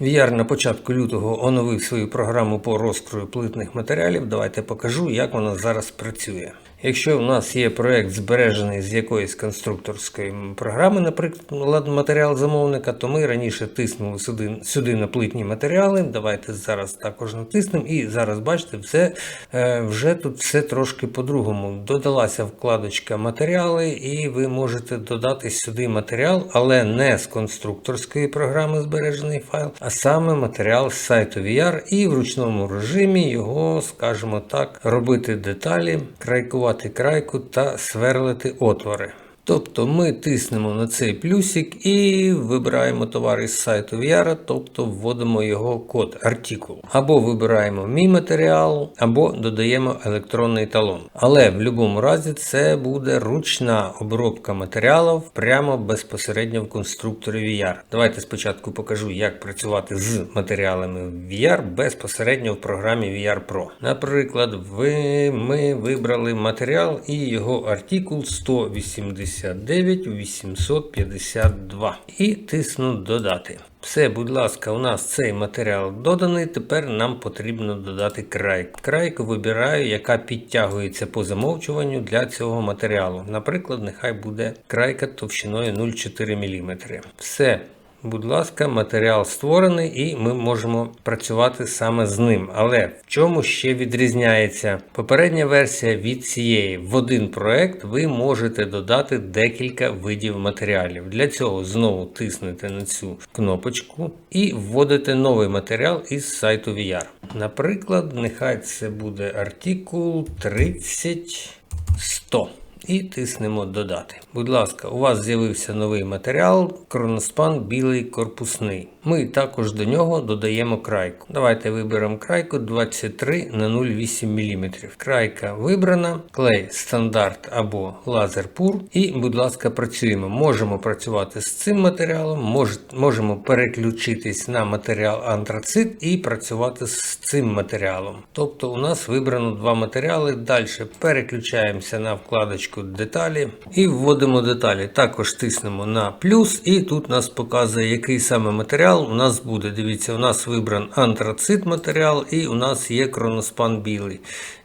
VR на початку лютого оновив свою програму по розкрою плитних матеріалів. Давайте покажу, як вона зараз працює. Якщо у нас є проект збережений з якоїсь конструкторської програми, наприклад, матеріал замовника, то ми раніше тиснули сюди, сюди на плитні матеріали. Давайте зараз також натиснемо. І зараз бачите, все, е, вже тут все трошки по-другому. Додалася вкладочка матеріали, і ви можете додати сюди матеріал, але не з конструкторської програми збережений файл, а саме матеріал з сайту VR і в ручному режимі його, скажімо так, робити деталі, крайкувати крайку та сверлити отвори. Тобто ми тиснемо на цей плюсик і вибираємо товар із сайту VR, тобто вводимо його код артикул. Або вибираємо мій матеріал, або додаємо електронний талон. Але в будь-якому разі це буде ручна обробка матеріалів прямо безпосередньо в конструкторі VR. Давайте спочатку покажу, як працювати з матеріалами VR безпосередньо в програмі VR Pro. Наприклад, ви, ми вибрали матеріал і його артикул 180. 852 і тисну додати. Все, будь ласка, у нас цей матеріал доданий. Тепер нам потрібно додати крайк. Крайку вибираю, яка підтягується по замовчуванню для цього матеріалу. Наприклад, нехай буде крайка товщиною 0,4 мм. Все. Будь ласка, матеріал створений і ми можемо працювати саме з ним. Але в чому ще відрізняється попередня версія від цієї? В один проект ви можете додати декілька видів матеріалів. Для цього знову тиснете на цю кнопочку і вводите новий матеріал із сайту VR. Наприклад, нехай це буде артикул 30100 і тиснемо додати. Будь ласка, у вас з'явився новий матеріал, кроноспан білий корпусний. Ми також до нього додаємо крайку. Давайте виберемо крайку 23 на 0,8 мм. Крайка вибрана, клей стандарт або лазер пур. І, будь ласка, працюємо. Можемо працювати з цим матеріалом, мож, можемо переключитись на матеріал антрацит і працювати з цим матеріалом. Тобто у нас вибрано два матеріали. Далі переключаємося на вкладочку деталі і вводимо деталі. Також тиснемо на плюс, і тут нас показує, який саме матеріал у нас буде. Дивіться, у нас вибран антрацит матеріал, і у нас є кроноспан білий.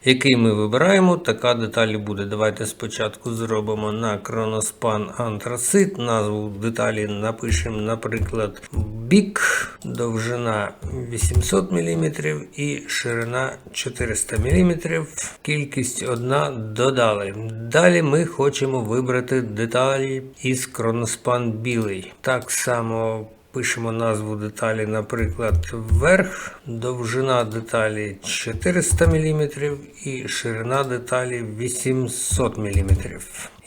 Який ми вибираємо, така деталь буде. Давайте спочатку зробимо на кроноспан антрацит. Назву деталі напишемо, наприклад, бік, довжина 800 мм і ширина 400 мм. Кількість одна додали. Далі ми хочемо вибрати деталі із кроноспан білий. Так само. Пишемо назву деталі, наприклад, вверх, довжина деталі 400 мм і ширина деталі 800 мм.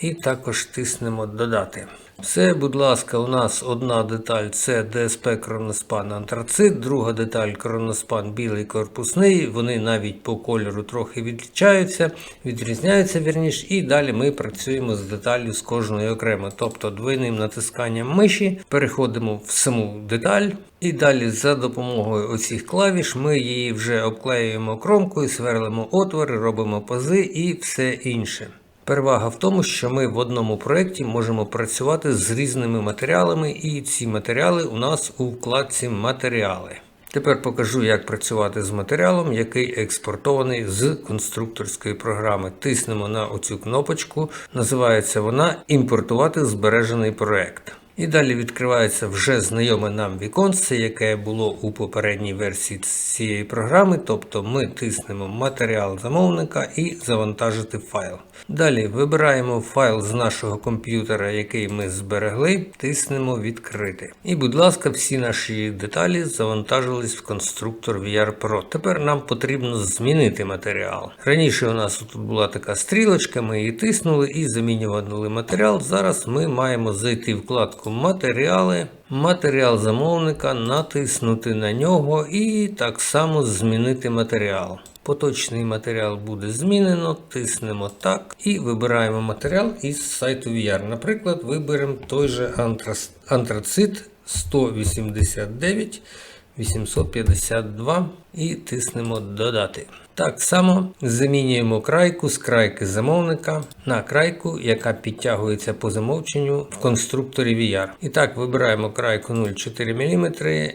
І також тиснемо додати. Все, будь ласка, у нас одна деталь це ДСП Кроноспан антрацит, друга деталь Кроноспан білий корпусний. Вони навіть по кольору трохи відрізняються, відрізняються вірніш, і далі ми працюємо з деталлю з кожної окремо. Тобто двойним натисканням миші переходимо в саму деталь. І далі за допомогою оцих клавіш ми її вже обклеюємо кромкою, сверлимо отвори, робимо пази і все інше. Перевага в тому, що ми в одному проєкті можемо працювати з різними матеріалами, і ці матеріали у нас у вкладці Матеріали. Тепер покажу, як працювати з матеріалом, який експортований з конструкторської програми. Тиснемо на оцю кнопочку, називається вона Імпортувати збережений проєкт. І далі відкривається вже знайоме нам віконце, яке було у попередній версії цієї програми. Тобто ми тиснемо матеріал замовника і завантажити файл. Далі вибираємо файл з нашого комп'ютера, який ми зберегли, тиснемо відкрити. І, будь ласка, всі наші деталі завантажились в конструктор VR Pro. Тепер нам потрібно змінити матеріал. Раніше у нас тут була така стрілочка, ми її тиснули і замінювали матеріал. Зараз ми маємо зайти в вкладку Матеріали, матеріал замовника, натиснути на нього і так само змінити матеріал. Поточний матеріал буде змінено, тиснемо так і вибираємо матеріал із сайту VR. Наприклад, виберемо той же антрацит 189 852 і тиснемо додати. Так само замінюємо крайку з крайки замовника на крайку, яка підтягується по замовченню в конструкторі VR. І так вибираємо крайку 0,4 мм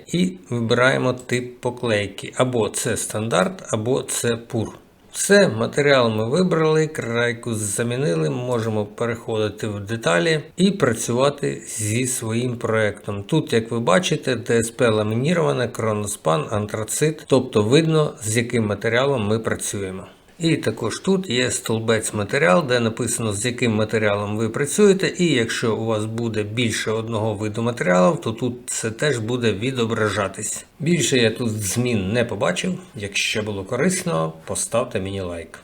і вибираємо тип поклейки. Або це стандарт, або це пур. Все, матеріал ми вибрали, крайку замінили, можемо переходити в деталі і працювати зі своїм проектом. Тут, як ви бачите, ДСП ламініроване, кроноспан, антрацит, тобто видно, з яким матеріалом ми працюємо. І також тут є столбець матеріал, де написано, з яким матеріалом ви працюєте, і якщо у вас буде більше одного виду матеріалів, то тут це теж буде відображатись. Більше я тут змін не побачив. Якщо було корисно, поставте мені лайк.